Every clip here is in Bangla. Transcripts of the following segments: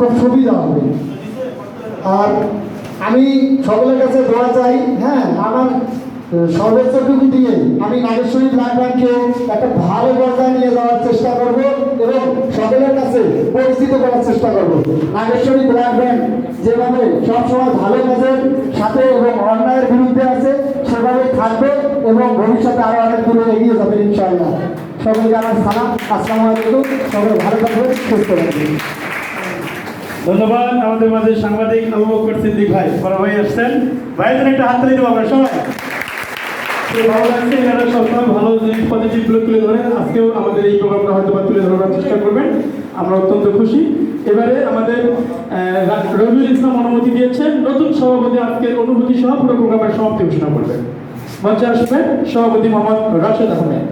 খুব সুবিধা হবে আর আমি সকলের কাছে দোয়া চাই হ্যাঁ আমার সর্বোচ্চটুকু দিয়ে আমি নাগেশ্বরী ব্লাড একটা ভালো পর্যায়ে নিয়ে যাওয়ার চেষ্টা করব এবং সকলের কাছে পরিচিত করার চেষ্টা করব। নাগেশ্বরী ব্লাড ব্যাংক যেভাবে সবসময় ভালো কাজের সাথে এবং অন্যায়ের বিরুদ্ধে আছে, সেভাবে থাকবে এবং ভবিষ্যতে আরও অনেক দূরে এগিয়ে যাবে, ইনশাআল্লাহ। সকলকে আমার সালাম, আসসালামু আলাইকুম। সকলে ভালো থাকবেন, সুস্থ থাকবেন। ধন্যবাদ। আমাদের মাঝে সাংবাদিক আবু বকর সিদ্দিক ভাই, বড় ভাই আসছেন। ভাইদের একটা হাত তালি দেবো আমরা সবাই। ভালো তুলে আজকেও আমাদের এই প্রোগ্রামটা হয়তো বা তুলে ধরার চেষ্টা করবেন। আমরা অত্যন্ত খুশি। এবারে আমাদের দিয়েছেন। নতুন অনুভূতি করবেন। সভাপতি মোহাম্মদ রাশেদ আহমেদ।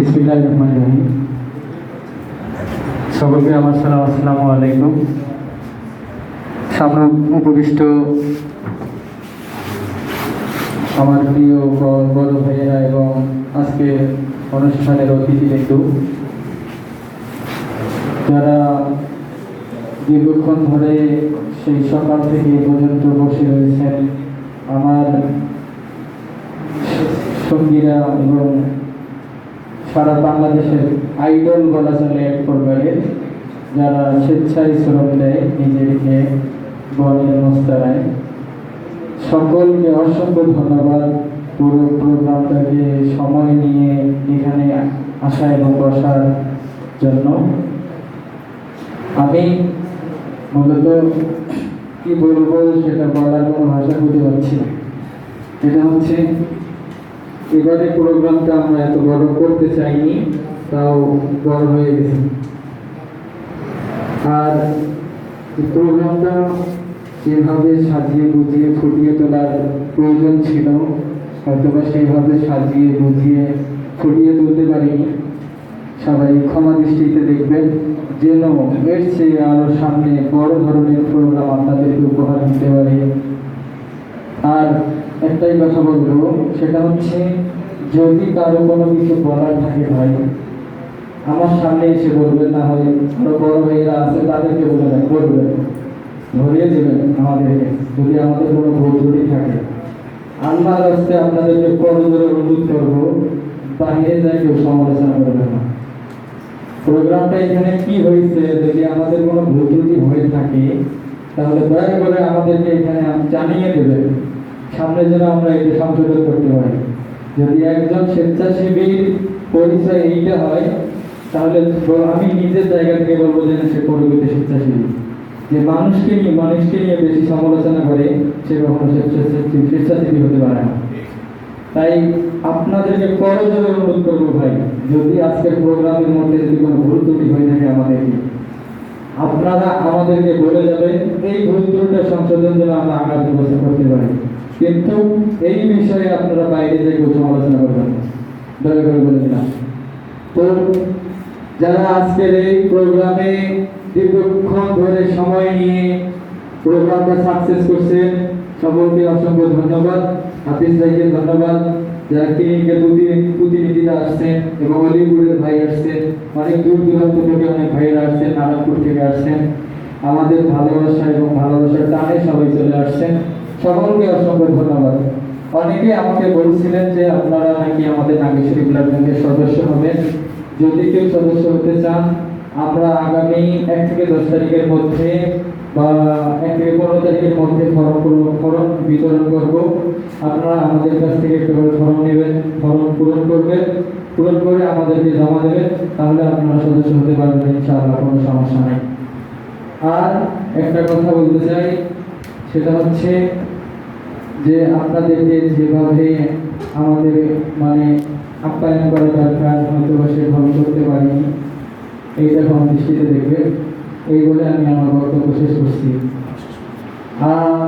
বিসমিল্লাহ সকলকে আমার সালাম, আসসালামু আলাইকুম। সামনে উপবিষ্ট আমার প্রিয় বড় ভাইয়েরা এবং আজকে অনুষ্ঠানের অতিথি কিন্তু যারা দীর্ঘক্ষণ ধরে সেই সকাল থেকে পর্যন্ত বসে রয়েছেন, আমার সঙ্গীরা এবং সারা বাংলাদেশের আইডল বলা চলে এক প্রকারের যারা স্বেচ্ছায় শ্রম দেয়, নিজেকে বলের মস্তারায়। সকলকে অসংখ্য ধন্যবাদ। পুরো প্রোগ্রামটাকে সময় নিয়ে এখানে আসা এবং বসার জন্য। আমি মূলত কি বলব সেটা বলার কোনো ভাষা পাচ্ছি না। এটা হচ্ছে এবারে প্রোগ্রামটা আমরা এত বড় করতে চাইনি, তাও বড় হয়ে গেছে। আর প্রোগ্রামটা যেভাবে সাজিয়ে গুজিয়ে ফুটিয়ে তোলার প্রয়োজন ছিল, হয়তোবা সেইভাবে সাজিয়ে গুজিয়ে ফুটিয়ে তুলতে পারিনি। সবাই ক্ষমা দৃষ্টিতে দেখবেন, যেন এর চেয়ে আরও সামনে বড় ধরনের প্রোগ্রাম আপনাদেরকে উপহার দিতে পারি। আর একটাই কথা বলব, সেটা হচ্ছে যদি কারও কোনো কিছু বলার থাকে ভাই, আমার সামনে এসে বলবেন না হয় আরও বড় ভাইয়েরা আছে, তাদেরকে বলে দেন বলবেন ধরিয়ে দেবেন আমাদেরকে যদি আমাদের কোনো ভুল থাকে। আল্লাহর রাস্তে আপনাদেরকে করজোরে অনুরোধ করব বাইরে যাই কেউ সমালোচনা করবে না। প্রোগ্রামটা এখানে কি হয়েছে, যদি আমাদের কোনো ভুল ত্রুটি হয়ে থাকে, তাহলে দয়া করে আমাদেরকে এখানে জানিয়ে দেবেন। সামনে যেন আমরা এটা সংশোধন করতে পারি। যদি একজন স্বেচ্ছাসেবীর পরিচয় এইটা হয়, তাহলে আমি নিজের জায়গা থেকে বলব যে সে পরিবর্তে স্বেচ্ছাসেবী। যে মানুষকে নিয়ে মানুষকে নিয়ে বেশি সমালোচনা করে, সে কখনো স্বেচ্ছাসেবী হতে পারে না। তাই আপনাদেরকে করজোরে অনুরোধ করব ভাই, যদি আজকের প্রোগ্রামের মধ্যে যদি কোনো ভুল ত্রুটি হয়ে থাকে আমাদেরকে, আপনারা আমাদেরকে বলে যাবেন, এই ভুল ত্রুটিটা সংশোধন যেন আমরা আগামী বছর করতে পারি। কিন্তু এই বিষয়ে আপনারা বাইরে যে কেউ সমালোচনা করবেন। দয়া করে বলে দিলাম। তো যারা আজকের এই প্রোগ্রামে দীর্ঘক্ষণ ধরে সময় নিয়ে প্রোগ্রামটা সাকসেস করছেন, সকলকে অসংখ্য ধন্যবাদ। হাফিজ ভাইকে ধন্যবাদ, যারা ক্লিনিকের প্রতি- প্রতিনিধিরা আসছেন এবং অলিপুরের ভাই আসছেন, অনেক দূর দূরান্ত থেকে অনেক ভাইয়েরা আসছেন, নারায়ণপুর থেকে আসছেন। আমাদের ভালোবাসা এবং ভালোবাসার টানে সবাই চলে আসছেন। সকলকে অসংখ্য ধন্যবাদ। অনেকে আমাকে বলছিলেন যে আপনারা নাকি আমাদের নাগেশ্বরী ব্লাড ব্যাংকের সদস্য হবেন। যদি কেউ সদস্য হতে চান, আমরা আগামী এক থেকে দশ তারিখের মধ্যে বা এক থেকে পনেরো তারিখের মধ্যে ফর্ম ফর্ম বিতরণ করব। আপনারা আমাদের কাছ থেকে একটা ফর্ম নেবেন, ফর্ম পূরণ করবেন। পূরণ করে আমাদেরকে জমা দেবেন, তাহলে আপনারা সদস্য হতে পারবেন, ইনশাআল্লাহ, কোনো সমস্যা নেই। আর একটা কথা বলতে চাই সেটা হচ্ছে যে আপনাদেরকে যেভাবে আমাদের মানে আপ্যায়ন করা দরকার হয়তো বা সেভাবে করতে পারিনি। এইটা কোনো দৃষ্টিতে দেখবে এই বলে আমি আমার বক্তব্য শেষ করছি। আর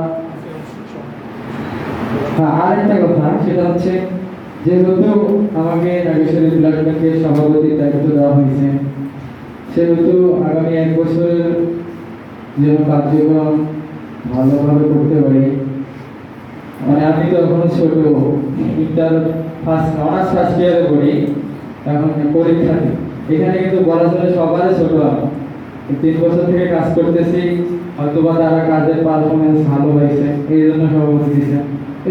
হ্যাঁ আর একটা কথা, সেটা হচ্ছে যেহেতু আমাকে নাগেশ্বরী ব্লাড ব্যাংকের সভাপতির দায়িত্ব দেওয়া হয়েছে। সেহেতু আগামী এক বছরের যেন কার্যক্রম ভালোভাবে করতে পারি। মানে আমি তো এখনও ছোট, ইন্টার ফার্স্ট, অনার্স ফার্স্ট ইয়ারে পড়ি এখন পরীক্ষা। এখানে কিন্তু চলে সবারই ছোট আমি তিন বছর থেকে কাজ করতেছি হয়তো বা তারা কাজের পারফরমেন্স ভালো হয়েছে এই জন্য সভাপতি দিচ্ছে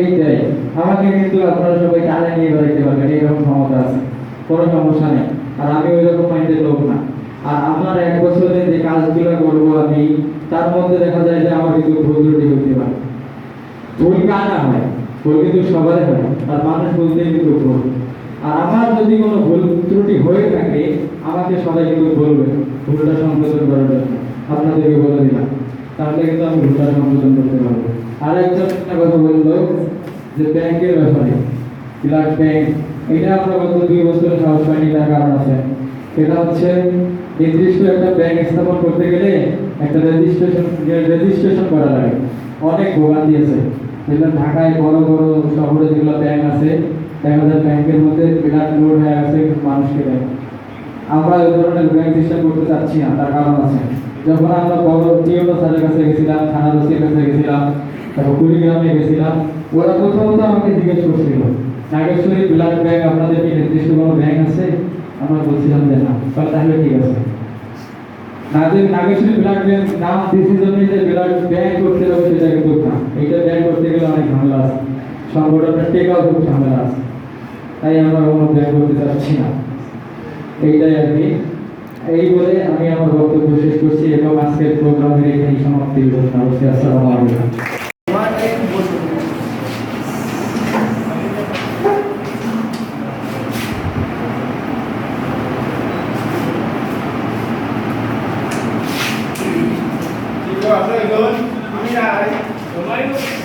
এইটাই। আমাকে কিন্তু আপনারা সবাই টানে নিয়ে বেড়াইতে পারবেন, এইরকম ক্ষমতা আছে। কোনো সমস্যা নেই। আর আমি ওই রকম মাইন্ডের লোক না। আর আমার এক বছরে যে কাজগুলো করব আমি তার মধ্যে দেখা যায় যে আমার কিন্তু ভুল ত্রুটি হতে পারে। ভুল কার না হয়, ভুল কিন্তু সবারই হয়। আর মানুষ বলতে কিন্তু ভুল। আর আমার যদি কোনো ভুল ত্রুটি হয়ে থাকে, আমাকে সবাই কিন্তু বলবে, ভুলটা সংশোধন করার জন্য। আপনাদেরকে বলে দিলাম। তাহলে কিন্তু আমি ভুলটা সংশোধন করতে পারব। আর একজন একটা কথা বলল যে ব্যাংকের ব্যাপারে, ব্লাড ব্যাংক। এটা আমরা গত দুই বছরের সাহস পাইনি, তার কারণ আছে। এটা হচ্ছে নির্দিষ্ট একটা ব্যাংক স্থাপন করতে গেলে একটা রেজিস্ট্রেশন রেজিস্ট্রেশন করা লাগে। অনেক ভোগান্তি আছে। যেগুলো ঢাকায় বড় বড় শহরে যেগুলো ব্যাংক আছে দেখা যায় ব্যাংকের মধ্যে বিরাট লোড হয়ে গেছে মানুষকে দেয়। আমরা ওই ধরনের ব্যাংক সিস্টেম করতে চাচ্ছি না, তার কারণ আছে। যখন আমরা বড় টিওনো স্যারের কাছে গেছিলাম থানার ওসির কাছে গেছিলাম, তারপর কুড়িগ্রামে গেছিলাম, ওরা প্রথমত আমাকে জিজ্ঞেস করছিল। নাগেশ্বরী ব্লাড ব্যাংক আপনাদের কি নির্দিষ্ট কোনো ব্যাংক আছে? আমরা বলছিলাম যে না, তাহলে ঠিক আছে। দিছি জন্য যে ব্লাড ব্যাংক করতে হবে সেটা কিন্তু না। এইটা ব্যাংক করতে গেলে অনেক ঝামেলা আছে। সংগঠনের টেকাও খুব ঝামেলা আছে। তাই আমরা কোনো ব্যাংক করতে চাচ্ছি না। এইটাই আর কি। এই বলে আমি আমার বক্তব্য শেষ করছি এবং আজকের প্রোগ্রামের এখানেই সমাপ্তি আসসালামু আলাইকুম। Thank you.